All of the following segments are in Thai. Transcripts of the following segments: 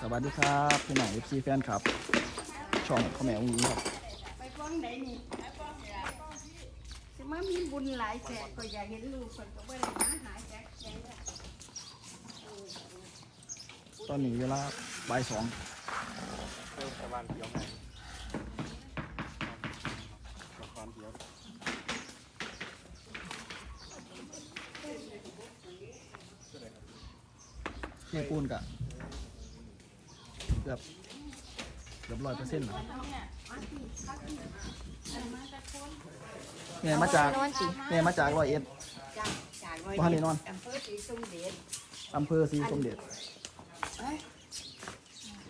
สวัสดีครับพี่หน่อยเอฟซีแฟนครับ ช่องพ่อแม่อุ้งอิงครับไปฟ้องไหนนี่สิมามีบุญหลายแสนก็อยากเห็นลูกคนก็บ่ได้มาหาแจ๊กแจ๊กอะตอนนี้เวลาบ่ายสองเพิ่มประมาณเดียวไงละครเดียวเที่ยปูนกะ กือบเกือบร้อยเปอร์เซ็นต์แล้วแม่มาจากแม่มาจากร้อยเอ็ดจ้าจากร้อยบ้านนี่นอนอำเภอศรีสมเด็จอำเภอศรีสมเด็จเอ้ย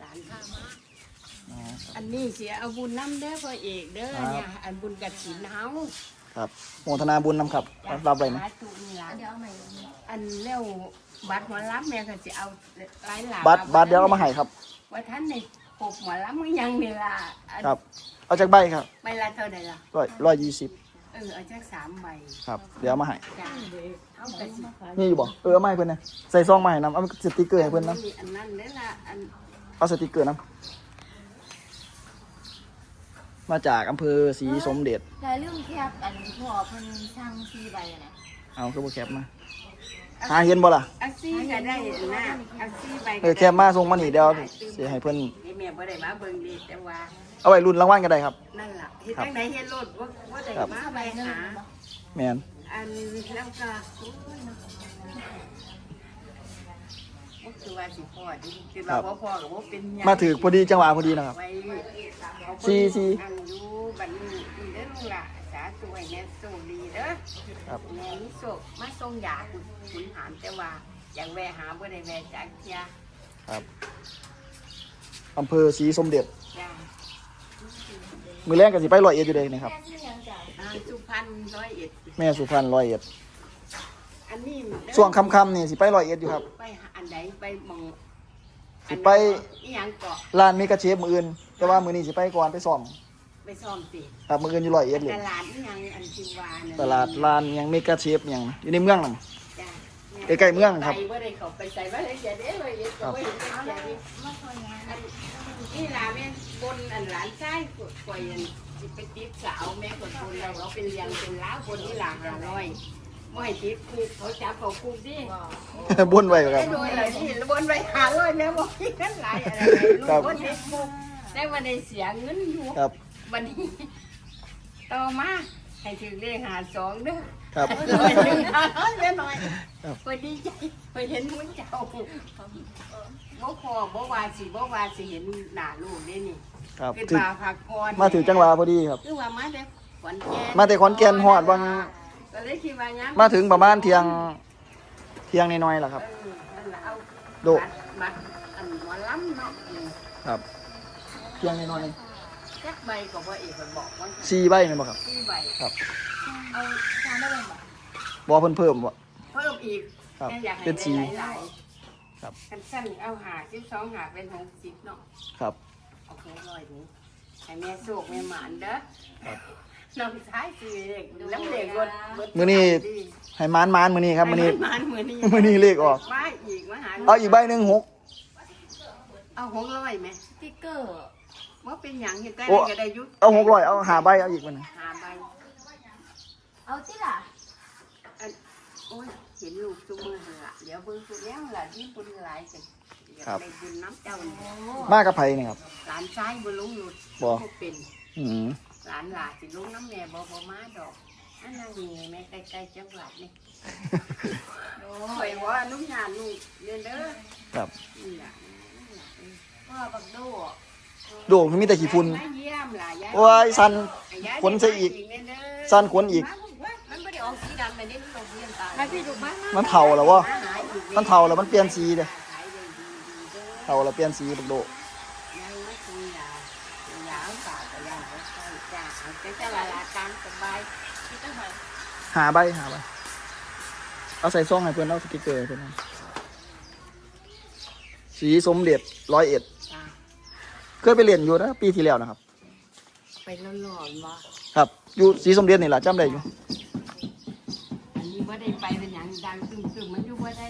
หลานพามาอ๋ออันนี้เสียเอาบุญน้ำเด้อพ่อเอกเด้อครับเนี่ยอันบุญกัดสินเฮาครับโมทนาบุญนำครับรับไว้นะสาธุนี่ล่ะเดี๋ยวเอาใหม่อันแล้วบัตรหมอลำแม่ก็สิเอาหลายหลานบัตรบัตรเดี๋ยวเอามาให้ครับ ว่าท่านในปกหมอลำมันยังนี่ล่ะอันครับ เอาจากใบครับใบละเท่าไหร่ล่ะร้อยร้อยยี่สิบเออเอาจากสามใบครับ เดี๋ยวเอามาให้จ้าเอากระสินี่อยู่บ่เออเอามาให้เพื่อนนะใส่ซองมาให้นำเอาสติกเกอร์ให้เพื่อนนมีอันนั้นเด้อล่ะอันำเอาสติกเกอร์นำมาจากอำเภอศรีสมเด็จแล้วเรื่องแคบอันพ่อเพิ่นช่างซีใบอะนะเอาคือบ่แคปมา หาเห็นบ่ล่ะอักซี่ก็ได้นะอักซี่ใบเออแคปมาส่งมานี่เดี๋ยวสิให้เพิ่นนี่แม่บ่ได้มาเบิ่งดีแต่ว่าเอาไว้รุ่นรางวัลก็ได้ครับนั่นล่ะเฮ็ดจังไดเฮ็ดโลดว่าว่าได้ครับมาใบหาแม่นอันแล้วก็โอ้ยเนาะบ่คือว่าสิพอดีคือว่าบ่พอก็บ่เป็นหยังมาถือพอดีจังหวะพอดีนะครับไว้เอาสี่สี่อันอยู่บัดนี้นี่เด้อลูกล่ะสาธุให้แม่โชคดีเด้อครับ แม่มีโศกมาส่งยาคุณคุณหามแต่ว่าอยากแวะหาบ่ได้แวะจากเที่ยครับอำเภอศรีสมเด็จ จ้ามือแรกก็สิไปร้อยเอ็ดอยู่เด้นี่ครับแค่ชื่อยังจ้ะอ่าสุพรรณร้อยเอ็ดแม่สุพรรณร้อยเอ็ดอันนี้เด้อช่วงค่ำๆนี่สิไปร้อยเอ็ดอยู่ครับ ไปหาอันใดไปหมองสิไปอีหยังเกาะร้านเมกาเชฟมืออื่น แต่ว่ามือนี้สิไปก่อนไปซ่อม ไปซ่อมสิครับมืออื่นอยู่ร้อยเอ็ดเลยตลาดอีหยังอันชิวาน่ะตลาดร้านหยังเมกาเชฟหยังอยู่ในเมืองนั่น จ้าใกล้ๆเมืองครับ ไปบ่ได้เข้าไปใส่บ่ได้เสียเด้ร้อยเอ็ดก็บ่เห็นเสียเด้มาคอยงานอันนี่ล่ะแม่นบนอันหลานชายข่อยอันสิไปติดสาวแม่ก็บนเราเราเป็นเลี้ยงเป็นล้าวบนนี่ล่ะห้าร้อยบ่ให้ติดคุกเขาจับเขาคุกดิ บนไว้คได้รับ โดยเลยที่บนไปหาร้อยแม่บ่มีเงินหลายอะไรเลยลูครักบบ่ติดคุกได้มาได้เสียเงินอยู่ครับ วันนี้ต่อมาให้ถึงเลขหาสองเด้อครับร้อยหนึ่งหาร้อยแม่หน่อยครับพอดีใจพอเห็นมุ้นเจ้าบ่พอบ่ว่าสิบ่ว่าสิเห็นหน้าลูกได้นี่ครับคือถึงมาพักผ่อนมาถึงจังหวะพอดีครับ คือว่ามาแต่ขอนแก่นมาแต่ขอนแก่นฮอดวังก็เลยคิดว่ายังมาถึงประมาณเที่ยงเที่ยงน้อยๆแหละครับ เออนั่นล่ะเอาโดบัตรบัตรอันหมอลำเนาะอืมครับ เที่ยงน้อย จักใบก็บ่เอกมันบอกว่าๆสี่ใบแม่นบ่ครับ สี่ใบครับเอาจานได้เลยบ่บ่เพิ่นเพิ่มบ่ เพิ่มอีกครับแม่อยากให้เป็นสี่หลายๆครับ คันสั้นเอาหาสิบสองหาเป็นหกสิบเนาะครับ เอาแค่ร้อยนี้ให้แม่โศกแม่หมานเด้อครับน้องชายสิเด็กน้ำเด็กรถรถมื้อนี้ ให้มานมานๆมื้อนี้ครับมื้อนี้ ให้หมานมื้อนี้มื้อนี้เลขออก มาอีกมาหาเอาอีกใบหนึงหกเอาหกร้อยไหม สติ๊กเกอร์ ว่าเป็นหยังเห็นแต่โอ้ก็ได้อยุเอาหกร้อยเอาหาใบเอาอีกมันงหาใบเอาติล่ะอันโอ้ยเห็นลูกจุมือหั่นละเดี๋ยวเบิ่งสุดแล้วล่ะที่บุญหลายจังอยากได้บุญน้ำเจ้านี่มากับไผนี่ครับ หลานชายบ่ลงหลุดบ่เป็นอืมหลานหลานสิลุงน้ำแม่บ่บ่มาดอกอันนั้นนี่แม่ใกล้ๆจังหวัดนี่โอ้ยว่านุ่มหยาดลูกเรียนเด้อครับ นี่ล่ะนี่ล่ะพ่อบักโด โดมมีแต่ขี้ฝุ่นมาเยี่ยมล่ะยายโอ้ยสั่นยายขนใส่อีกเรียนเด้อสั่นขนอีก มันไม่ได้ออกสีดำแต่นี่มันออกสีน้ำตาลมาพี่ลูกมามันเฒ่าแล้ววะมาหาอีกมันเฒ่าแล้วมันเปลี่ยนสีเด้อขายได้ดีๆเด้อเฒ่าแล้วเปลี่ยนสีบักโดยายมาคุยล่ะยาวปากก็ยาวก็ใส่จ้าเอาใจจะละละตามสบายที่ต้องไปหาใบหาใบเอาใส่ซองให้เพื่อนเอาสติ๊กเกอร์ให้เพื่อนเอาสีสมเด็จร้อยเอ็ดจ้า เคยไปเรียนอยู่นะปีที่แล้วนะครับ ไปหล่อนๆบ่ครับ อยู่สีสมเด็จนี่แหละจำได้อยู่อันนี้ว่าได้ไปเป็นอย่างดังตึมตึมๆมันอยู่ว่าได้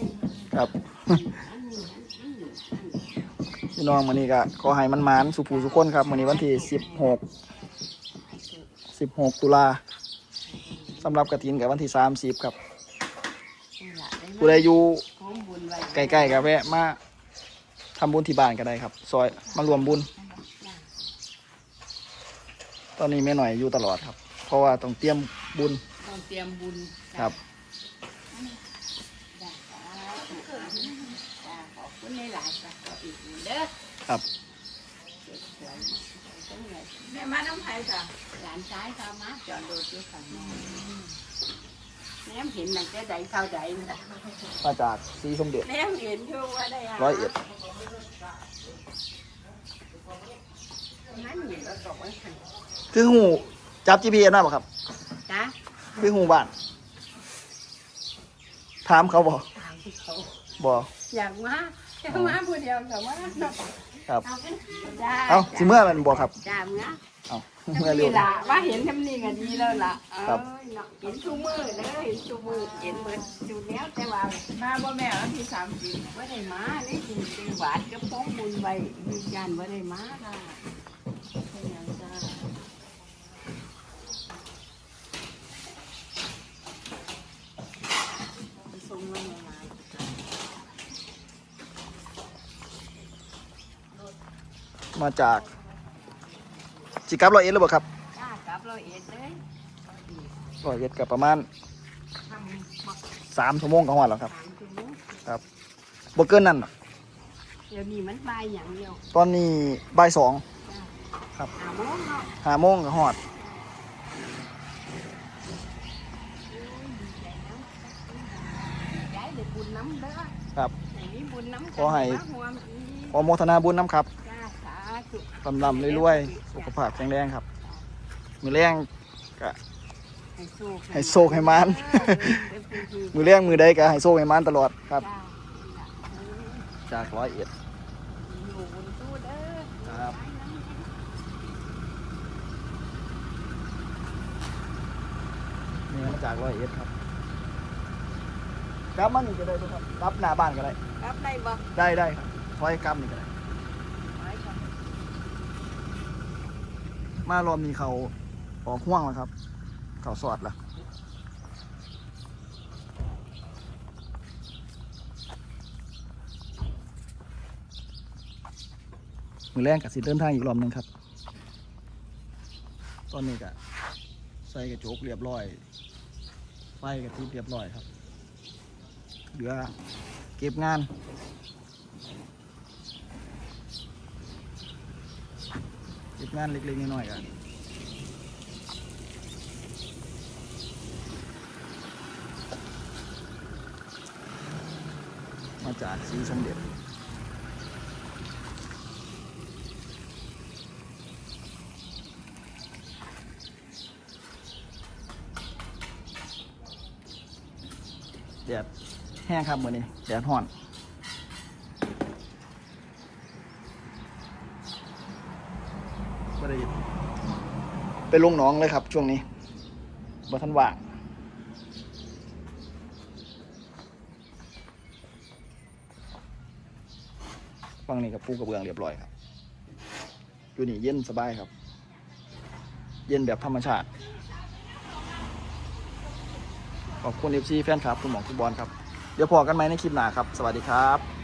ครับอันนี้อันนี้อันนี้พี่น้องมื้อนี้ก็ขอให้มันหมานสุภูสุคนครับมื้อนี้วันที่สิบหกสิบหกตุลาสำหรับกระถินกับวันที่สามสิบครับนี่ล่ะได้ผู้ใดอยู่พร้อมบุญไว้ ใกล้ๆกับแวะมา ทำบุญที่บ้านก็ได้ครับ ซอยมารวมบุญ ตอนนี้แม่หน่อยอยู่ตลอดครับ เพราะว่าต้องเตรียมบุญต้องเตรียมบุญครับจ้ะจ้ะขอบคุณในหลายๆจ้ะขออีกหนึ่งเด้อครับ สวยๆจังเลยแม่มาน้ำไผ่จ้ะหลานชายเขามาจอดรถอยู่ข้างนอก แนมเห็นหนังจะใดเท่าใดนะมาจากสีสมเด็จแนมเห็นอยู่ว่าได้ะร้อยเอ็ดนั่นเห็นแล้วบอกว่าฉันคือหูจับ GPS ได้ป่ะครับ จ้ะคือหูบ้าน ถามเขาบอกถามเขาบอกอยากมาอยากมาผู้เดียวแต่ว่าเนาะครับจ้าเอ้าสิเมื่อมันบอกครับ จ้าเมื่อ เอ้าทำเมื่อเร็นี่วล่ะว่าเห็นทำนี่ก็ดีแล้วล่ะเอ้ครับ ยเนาะเห็นชูมือเลยเห็นชูมือเห็นเหมือนชูแล้วแต่ว่ามาบ่แม่วันที่สามสิบว่าได้มานี่จริงๆหวานก็พ้องบุญไว้ยืนยันว่าได้มาค่ะเป็นหยังจ้าไปส่งมันมามาจาก จิกลับร้อยเอ็ดหรือเปล่าครับจ้ากลับเราเอ็ดเลยร้อยเอ็ดกับประมาณทำมักสามชั่วโมงก็หอดแล้วครับสามชั่วโมงบ่เกินนั่นหรอกเดี๋ยวนี้มันบายอย่างเดียวตอนนี้บ่ายสองหาโมงเนาะห้าโมงก็หอดโอ้ยดีใจนะย้ายเด็กบุญน้ำเด้อครับ ไหนมีบุญน้ำขอให้มาห่วงอีขอโมทนาบุญน้ำครับจ้าสาธุ ลำลำเรื่อยๆสุขภาพแข็งแรงครับ มือแรงก็ให้โชคให้โชคให้มานเออเป็นผู้ที่มือแรงมือใดก็ให้โซ่ให้มันตลอดครับจ้าเออจากร้อยเอ็ดอยู่บนตู้เด้อครับนี่มาจากร้อยเอ็ดครับกลับมันนี่ก็ได้ด้วยครับกลับหน้าบ้านก็ได้ รับได้บ่ได้ได้ครับร้อยกลับนี่ก็ได้ ไว้ก่อน มารอบนี้เขาออกห่วงแล้วครับ เขาสอดละมือแรงกับสิเดินทางอีกรอบหนึงครับ ตอนนี้ก็ใส่กระจกเรียบร้อยไฟกระติดเรียบร้อยครับ เหลือเก็บงาน เก็บงานเล็กๆน้อยๆกันมาจากสีสมเด็จแดดแห้งครับมือนี้แดดห่อนไม่ได้ ไปลงหนองเลยครับ ช่วงนี้บ่ทันว่างฟังนี่กับปูกระเบื้องเรียบร้อยครับ อยู่นี่เย็นสบายครับ เย็นแบบธรรมชาติ ขอบคุณเอฟซีแฟนครับคุณหมอคุณบอลครับ เดี๋ยวพอกันไหมในคลิปหน้าครับ สวัสดีครับ